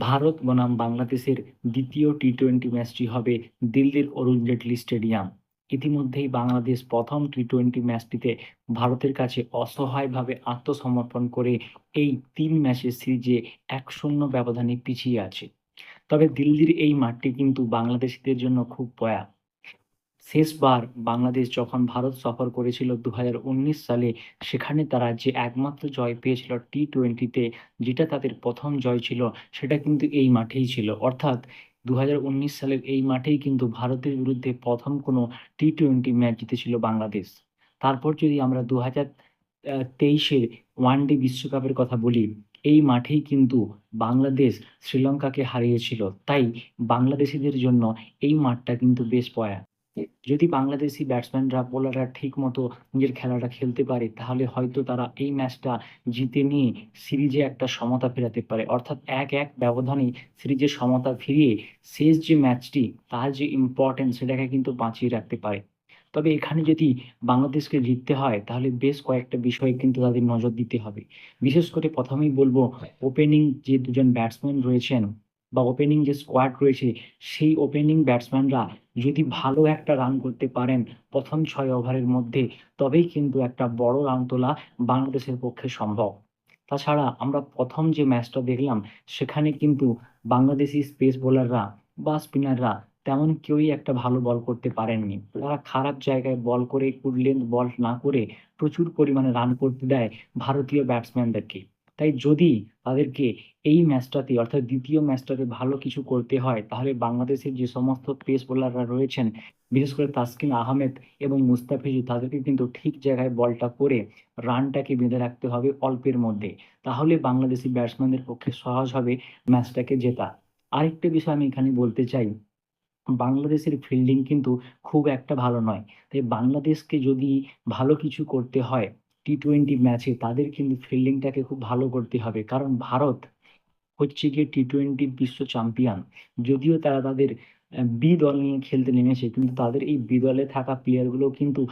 ভারত বনাম বাংলাদেশের দ্বিতীয় টি টোয়েন্টি ম্যাচটি হবে দিল্লির অরুণ জেটলি স্টেডিয়াম। ইতিমধ্যেই বাংলাদেশ প্রথম টি টোয়েন্টি ম্যাচটিতে ভারতের কাছে অসহায়ভাবে আত্মসমর্পণ করে এই তিন ম্যাচের সিরিজে এক শূন্য ব্যবধানে পিছিয়ে আছে। তবে দিল্লির এই মাঠটি কিন্তু বাংলাদেশিদের জন্য খুব পয়া শেষবার বাংলাদেশ যখন ভারত সফর করেছিল দু হাজার উনিশ সালে, সেখানে তারা যে একমাত্র জয় পেয়েছিল টি টোয়েন্টিতে যেটা তাদের প্রথম জয় ছিল, সেটা কিন্তু এই মাঠেই ছিল। অর্থাৎ দু হাজার উনিশ সালের এই মাঠেই কিন্তু ভারতের বিরুদ্ধে প্রথম কোনো টি টোয়েন্টি ম্যাচ জিতেছিল বাংলাদেশ। তারপর যদি আমরা দু হাজার তেইশের ওয়ানডে বিশ্বকাপের কথা বলি, এই মাঠেই কিন্তু বাংলাদেশ শ্রীলঙ্কাকে হারিয়েছিল। তাই বাংলাদেশিদের জন্য এই মাঠটা কিন্তু বেশ পয়া। যদি বাংলাদেশি ব্যাটসম্যানরা বোলাররা ঠিক মতো নিজের খেলাটা খেলতে পারে তাহলে হয়তো তারা এই ম্যাচটা জিতে নিয়ে সিরিজে একটা সমতা ফেরাতে পারে। অর্থাৎ এক এক ব্যবধানে সিরিজে সমতা ফিরিয়ে শেষ যে ম্যাচটি তার যে ইম্পর্টেন্স সেটাকে কিন্তু বাঁচিয়ে রাখতে পারে। তবে এখানে যদি বাংলাদেশকে জিততে হয় তাহলে বেশ কয়েকটা বিষয়ে কিন্তু তাদের নজর দিতে হবে। বিশেষ করে প্রথমেই বলব ওপেনিং যে দুজন ব্যাটসম্যান রয়েছেন বা ওপেনিং যে স্কোয়াড রয়েছে, সেই ওপেনিং ব্যাটসম্যানরা যদি ভালো একটা রান করতে পারেন প্রথম ছয় ওভারের মধ্যে, তবেই কিন্তু একটা বড় রান তোলা বাংলাদেশের পক্ষে সম্ভব। তাছাড়া আমরা প্রথম যে ম্যাচটা দেখলাম, সেখানে কিন্তু বাংলাদেশি স্পেস বোলাররা বা স্পিনাররা তেমন কেউই একটা ভালো বল করতে পারেননি। তারা খারাপ জায়গায় বল করে কুডলেন বল না করে প্রচুর পরিমাণে রান করতে দেয় ভারতীয় ব্যাটসম্যানদেরকে তাই যদি তাদেরকে এই ম্যাচটাতে, অর্থাৎ দ্বিতীয় ম্যাচটাতে ভালো কিছু করতে হয়, তাহলে বাংলাদেশের যে সমস্ত পেস বোলাররা রয়েছেন, বিশেষ করে তাসকিন আহমেদ এবং মুস্তাফিজু, তাদেরকে কিন্তু ঠিক জায়গায় বলটা করে রানটাকে বেঁধে রাখতে হবে অল্পের মধ্যে। তাহলে বাংলাদেশি ব্যাটসম্যানদের পক্ষে সহজ হবে ম্যাচটাকে জেতা। আরেকটা বিষয় আমি এখানে বলতে চাই, বাংলাদেশের ফিল্ডিং কিন্তু খুব একটা ভালো নয়। তাই বাংলাদেশকে যদি ভালো কিছু করতে হয় টি টোয়েন্টি ম্যাচে তাদের কিন্তু ফিল্ডিংটাকে খুব ভালো করতে হবে। কারণ ভারত হচ্ছে গিয়ে টি টোয়েন্টি বিশ্ব চ্যাম্পিয়ন যদিও তারা তাদের বি দল নিয়ে খেলতে নেমেছে, কিন্তু তাদের এই বি দলে থাকা প্লেয়ারগুলো কিন্তু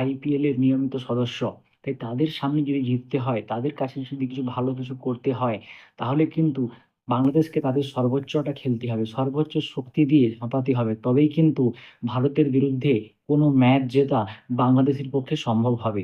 আইপিএল এর নিয়মিত সদস্য। তাই তাদের সামনে যদি জিততে হয়, তাদের কাছে যদি কিছু ভালো কিছু করতে হয়, তাহলে কিন্তু বাংলাদেশকে তাদের সর্বোচ্চটা খেলতে হবে। সর্বোচ্চ শক্তি দিয়ে ঝাঁপাতে হবে। তবেই কিন্তু ভারতের বিরুদ্ধে কোনো ম্যাচ জেতা বাংলাদেশের পক্ষে সম্ভব হবে।